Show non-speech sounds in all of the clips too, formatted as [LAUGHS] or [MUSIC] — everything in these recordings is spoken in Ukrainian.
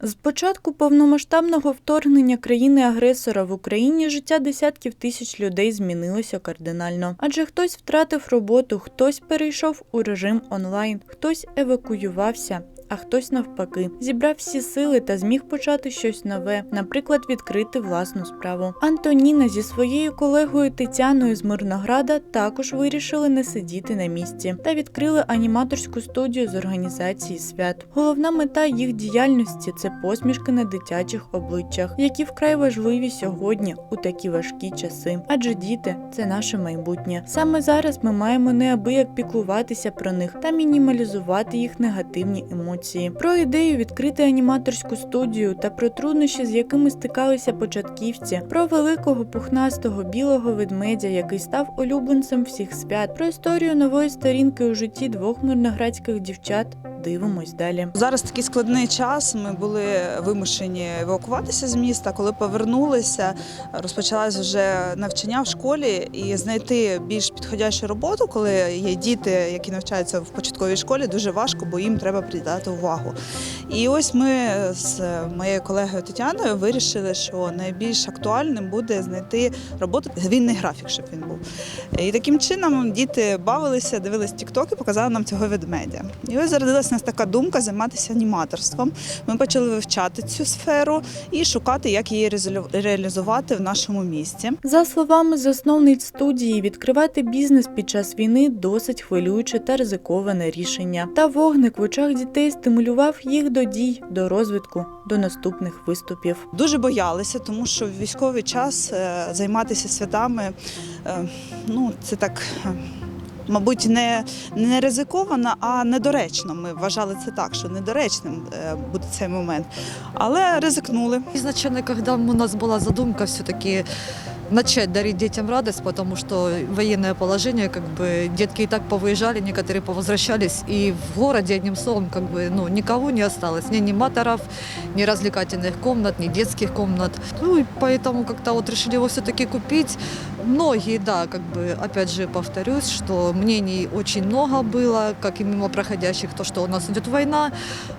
З початку повномасштабного вторгнення країни-агресора в Україні життя десятків тисяч людей змінилося кардинально. Адже хтось втратив роботу, хтось перейшов у режим онлайн, хтось евакуювався. А хтось навпаки зібрав всі сили та зміг почати щось нове, наприклад, відкрити власну справу. Антоніна зі своєю колегою Тетяною з Мирнограда також вирішили не сидіти на місці та відкрили аніматорську студію з організації свят. Головна мета їх діяльності це посмішки на дитячих обличчях, які вкрай важливі сьогодні у такі важкі часи. Адже діти це наше майбутнє. Саме зараз ми маємо неабияк піклуватися про них та мінімалізувати їх негативні емоції. Про ідею відкрити аніматорську студію та про труднощі, з якими стикалися початківці, про великого пухнастого білого ведмедя, який став улюбленцем всіх свят, про історію нової сторінки у житті двох мирноградських дівчат. Дивимось далі. Зараз такий складний час. Ми були вимушені евакуватися з міста. Коли повернулися, розпочалось вже навчання в школі і знайти більш підходящу роботу, коли є діти, які навчаються в початковій школі, дуже важко, бо їм треба придати увагу. І ось ми з моєю колегою Тетяною вирішили, що найбільш актуальним буде знайти роботу вільний графік, щоб він був. І таким чином діти бавилися, дивились тікток і показали нам цього ведмедя. І ось зародилася нас така думка займатися аніматорством. Ми почали вивчати цю сферу і шукати, як її реалізувати в нашому місті. За словами засновниць студії, відкривати бізнес під час війни досить хвилююче та ризиковане рішення. Та вогник в очах дітей стимулював їх до дій, до розвитку, до наступних виступів. Дуже боялися, тому що в військовий час е, займатися святами, е, ну це так. е, Мабуть, не, не ризиковано, а недоречно. Ми вважали це так, що недоречним буде цей момент. Але ризикнули. Изначально, когда у нас была задумка все-таки начать дарить детям радость, потому что военное положение, как бы детки и так повыезжали, некоторые повозвращались, и в городе, одним словом, как бы, ну, никого не осталось, ни аниматоров, ни развлекательных комнат, ни детских комнат. Ну, и поэтому как-то вот решили его все-таки купить. Многие, да, как бы, опять же, повторюсь, что мнений очень много было, как и мимо проходящих, то, что у нас идет война,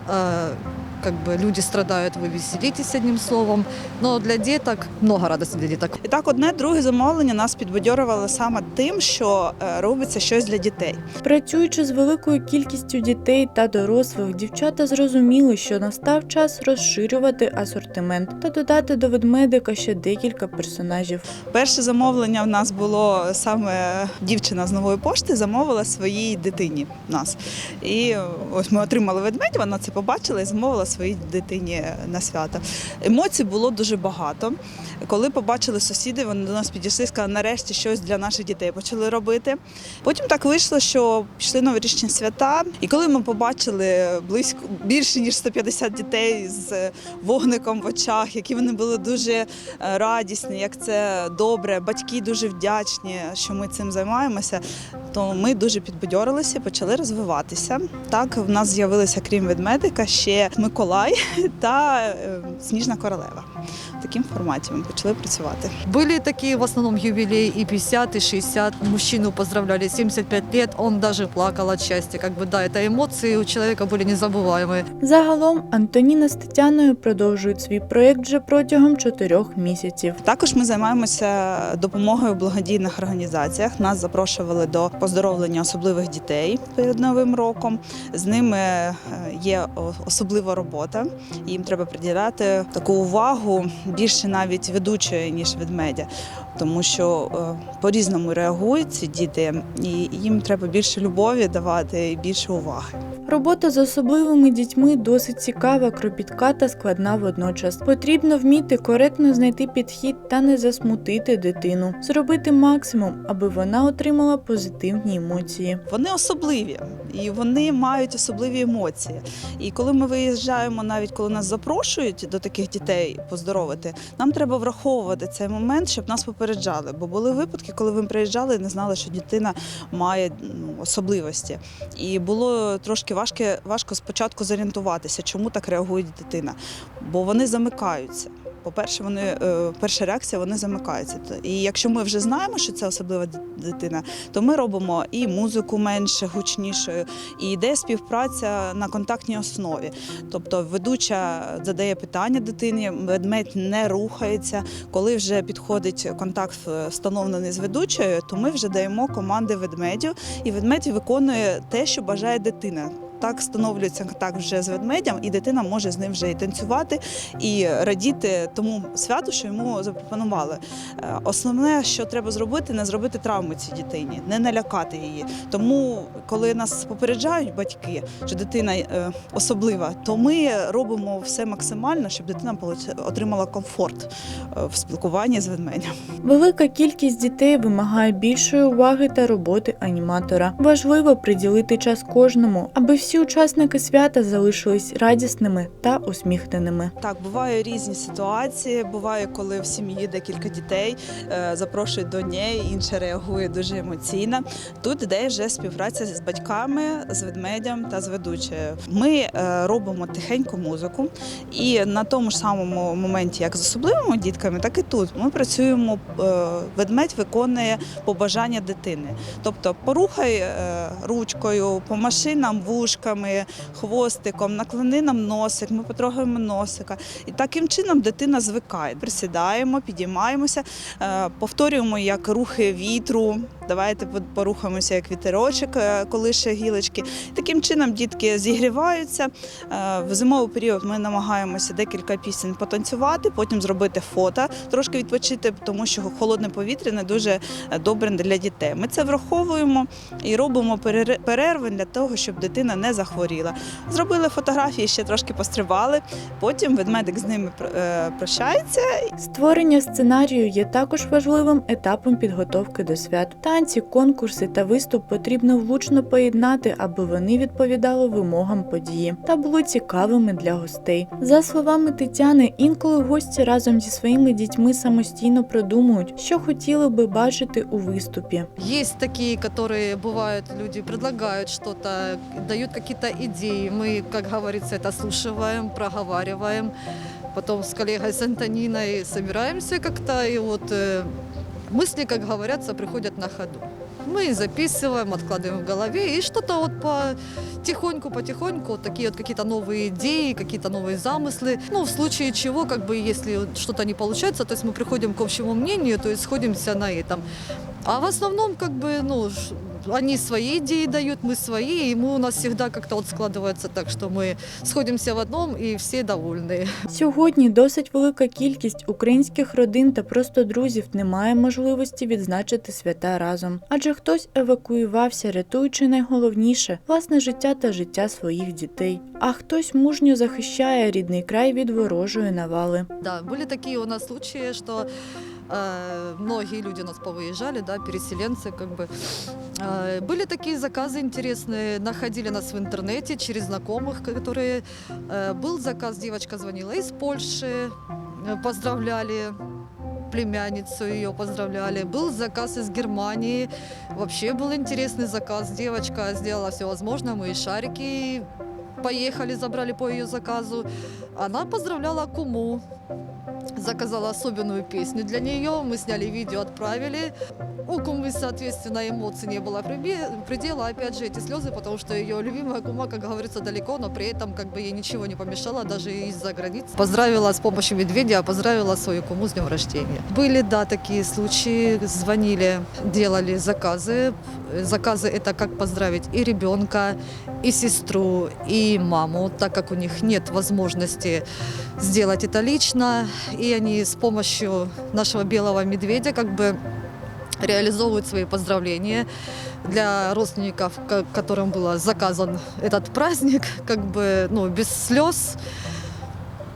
э, как бы люди страдают, вы веселитесь одним словом. Но для деток много радости для деток. І так, одне друге замовлення нас підбадьорювало саме тим, що е, робиться щось для дітей. Працюючи з великою кількістю дітей та дорослих, дівчата зрозуміли, що настав час розширювати асортимент та додати до ведмедика ще декілька персонажів. Перше замовлення в нас було саме дівчина з нової пошти замовила своїй дитині нас. І ось ми отримали ведмедя, вона це побачила і замовила своїй дитині на свято. Емоцій було дуже багато. Коли побачили сусіди, вони до нас підійшли і сказали, нарешті щось для наших дітей почали робити. Потім так вийшло, що пішли новорічні свята. І коли ми побачили близько більше ніж 150 дітей з вогником в очах, які вони були дуже е, радісні, як це добре. Батьки дуже вдячні, що ми цим займаємося. То ми дуже підбадьорилися, почали розвиватися. Так, в нас з'явилися, крім ведмедика, ще Миколай та е, Сніжна королева. В такому форматі ми почали працювати. Были такие в основном юбилеи и 50, и 60. Мужчину поздравляли 75 лет, он даже плакал от счастья. Как бы да, это эмоции у человека были незабываемые. Загалом Антоніна з Тетяною продовжують свій проєкт вже протягом чотирьох місяців. Також ми займаємося допомогою в благодійних організаціях. Нас запрошували до поздоровлення особливих дітей перед новим роком. З ними е, є о- особлива робота. Їм треба приділяти таку увагу більше навіть ведучої ніж ведмедя, тому що е, по-різному реагують ці діти, і їм треба більше любові давати і більше уваги. Робота з особливими дітьми досить цікава, кропітка та складна водночас. Потрібно вміти коректно знайти підхід та не засмутити дитину, зробити максимум, аби вона отримала позитивні емоції. Вони особливі і вони мають особливі емоції. І коли ми виїжджаємо, навіть коли нас запрошують до таких дітей поздоровити, нам треба враховувати цей момент, щоб нас попереджали. Бо були випадки, коли ви приїжджали і не знали, що дитина має ну, особливості. І було трошки важко, важко спочатку зорієнтуватися, чому так реагує дитина. Бо вони замикаються. По-перше, вони е, перша реакція вони замикаються. І якщо ми вже знаємо, що це особлива дитина, то ми робимо і музику менше гучнішою, і йде співпраця на контактній основі. Тобто ведуча задає питання дитині, ведмедь не рухається. Коли вже підходить контакт е, встановлений з ведучою, то ми вже даємо команди ведмедю, і ведмедь виконує те, що бажає дитина. Так встановлюється контакт вже з ведмедем, і дитина може з ним вже і танцювати, і радіти тому святу, що йому запропонували. Е, Основне, що треба зробити, не зробити травми цій дитині, не налякати її. Тому, коли нас попереджають батьки, що дитина е, особлива, то ми робимо все максимально, щоб дитина отримала комфорт е, в спілкуванні з ведмедем. Велика кількість дітей вимагає більшої уваги та роботи аніматора. Важливо приділити час кожному, аби всі учасники свята залишились радісними та усміхненими. Так, бувають різні ситуації. Буває, коли в сім'ї декілька дітей е, запрошують до неї, інша реагує дуже емоційно. Тут іде вже співпраця з батьками, з ведмедем та з ведучою. Ми е, робимо тихеньку музику, і на тому ж самому моменті, як з особливими дітками, так і тут ми працюємо. е, Ведмедь виконує побажання дитини. Тобто порухай ручкою, по машинам вушками, хвостиком, наклони нам носик, ми потрогаємо носика. І таким чином дитина звикає. Присідаємо, підіймаємося, е, повторюємо як рухи вітру. Давайте порухаємося як вітерочок, е, колише гілочки. Таким чином дітки зігріваються. Е, В зимовий період ми намагаємося декілька пісень потанцювати, потім зробити фото, трошки відпочити, тому що холодне повітря не дуже добре для дітей. Ми це враховуємо і робимо перерви для того, щоб дитина не захворіла. Зробили фотографії, ще трошки пострибали. Потім ведмедик з ними е, прощається. Створення сценарію є також важливим етапом підготовки до свят. Танці, конкурси та виступ потрібно влучно поєднати, аби вони відповідали вимогам події та були цікавими для гостей. За словами Тетяни, інколи гості разом зі своїми дітьми самостійно продумують, що хотіли би бачити у виступі. Есть такие, которые бывают, люди предлагают что-то, дают какие-то идеи. Мы, как говорится, это слушаем, проговариваем. Потом с коллегой с Антониной собираемся как-то, и вот э, мысли, как говорятся, приходят на ходу. Мы записываем, откладываем в голове, и что-то вот потихоньку, потихоньку, вот такие вот какие-то новые идеи, какие-то новые замыслы. Ну, в случае чего, как бы, если что-то не получается, то есть мы приходим к общему мнению, то есть сходимся на этом. А в основном, как бы, ну, они свои идеи дают, мы свои, и мы у нас всегда как-то вот складывается так, что мы сходимся в одном, и все довольны. Сьогодні досить велика кількість українських родин та просто друзів не має можливості відзначити свята разом, адже хтось евакуювався, рятуючи найголовніше власне життя та життя своїх дітей. А хтось мужньо захищає рідний край від ворожої навали. Да, были такие у нас случаи, что э, многие люди у нас повыезжали, да, переселенцы, как бы. Э, были такие заказы интересные, находили нас в интернете через знакомых, которые... э, был заказ, девочка звонила из Польши, э, поздравляли племянницу ее поздравляли. Был заказ из Германии. Вообще был интересный заказ. Девочка сделала все возможное. Мы и шарики поехали, забрали по ее заказу. Она поздравляла Куму. Заказала особенную песню для нее. Мы сняли видео, отправили. У Кумы, соответственно, эмоций не было предела. Опять же, эти слезы, потому что ее любимая Кума, как говорится, далеко, но при этом как бы ей ничего не помешало, даже из-за границы. Поздравила с помощью медведя, поздравила свою Куму с днем рождения. Были, да, такие случаи. Звонили, делали заказы. Заказы это как поздравить и ребенка, и сестру, и маму, так как у них нет возможности сделать это лично, и они с помощью нашего белого медведя как бы реализовывают свои поздравления для родственников, ко- которым был заказан этот праздник, [LAUGHS] как бы, ну, без слез.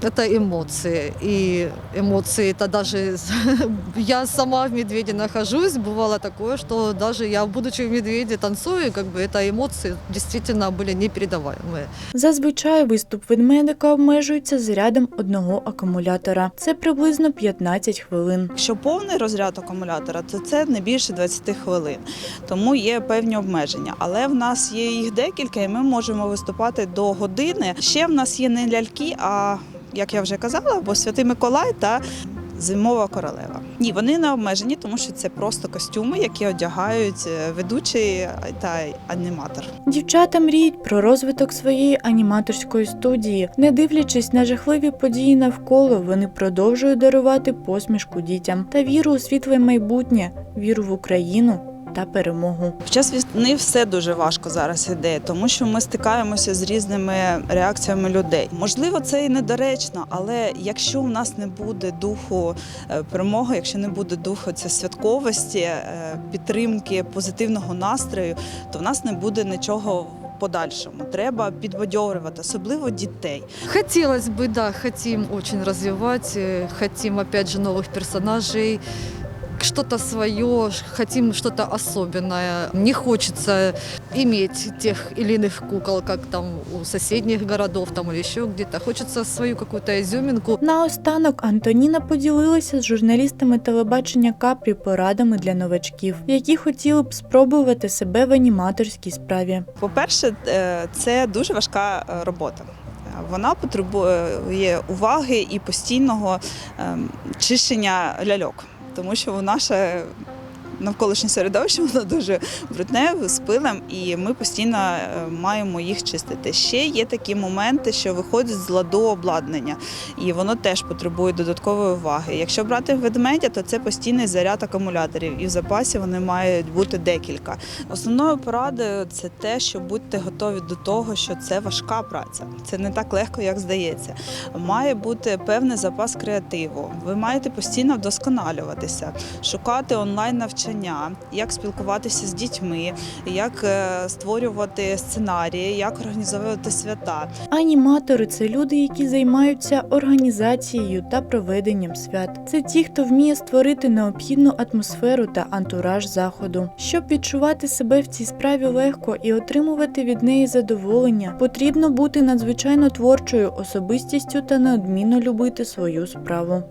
Это эмоции. И эмоции это даже... [LAUGHS] Я сама в медведе нахожусь. Бывало такое, что даже я, будучи в медведе, танцую, как бы это эмоции действительно были непередаваемые. Зазвичай виступ ведмедика обмежується зарядом одного акумулятора. Це приблизно 15 хвилин. Якщо повний розряд акумулятора, то це не більше 20 хвилин. Тому є певні обмеження. Але в нас є їх декілька, і ми можемо виступати до години. Ще в нас є не ляльки, а як я вже казала, або Святий Миколай та Зимова королева. Ні, вони не обмежені, тому що це просто костюми, які одягають е, ведучий та аніматор. Дівчата мріють про розвиток своєї аніматорської студії. Не дивлячись на жахливі події навколо, вони продовжують дарувати посмішку дітям та віру у світле майбутнє, віру в Україну та перемогу. В час війни все дуже важко зараз іде, тому що ми стикаємося з різними реакціями людей. Можливо, це і недоречно, але якщо в нас не буде духу е, перемоги, якщо не буде духу це святковості, е, підтримки, позитивного настрою, то в нас не буде нічого. в Подальшому треба підбадьорювати, особливо дітей. Хотелось бы, да, хотим очень развивать, э, хотим опять же новых персонажей, что-то свое, хотим что-то особенное. Не хочется иметь тех или иных кукол, как там у соседних городов там или еще где-то. Хочется свою какую-то изюминку. Наостанок Антоніна поділилася з журналістами телебачення Капрі порадами для новачків, які хотіли б спробувати себе в аніматорській справі. По-перше, е, це дуже важка е, робота. Вона потребує уваги і постійного ем, чищення ляльок, тому що наше навколишнє середовище [LAUGHS] воно дуже брудне з пилем, і ми постійно е, маємо їх чистити. Ще є такі моменти, що виходить з ладу обладнання, і воно теж потребує додаткової уваги. Якщо брати ведмедя, то це постійний заряд акумуляторів, і в запасі вони мають бути декілька. Основною порадою це те, що будьте готові до того, що це важка праця. Це не так легко, як здається. Має бути певний запас креативу. Ви маєте постійно вдосконалюватися, шукати онлайн навчання, як спілкуватися з дітьми, як е, створювати сценарії, як організовувати свята. Аніматори це люди, які займаються організацією та проведенням свят. Це ті, хто вміє створити необхідну атмосферу та антураж заходу. Щоб відчувати себе в цій справі легко і отримувати від неї задоволення, потрібно бути надзвичайно творчою особистістю та неодмінно любити свою справу.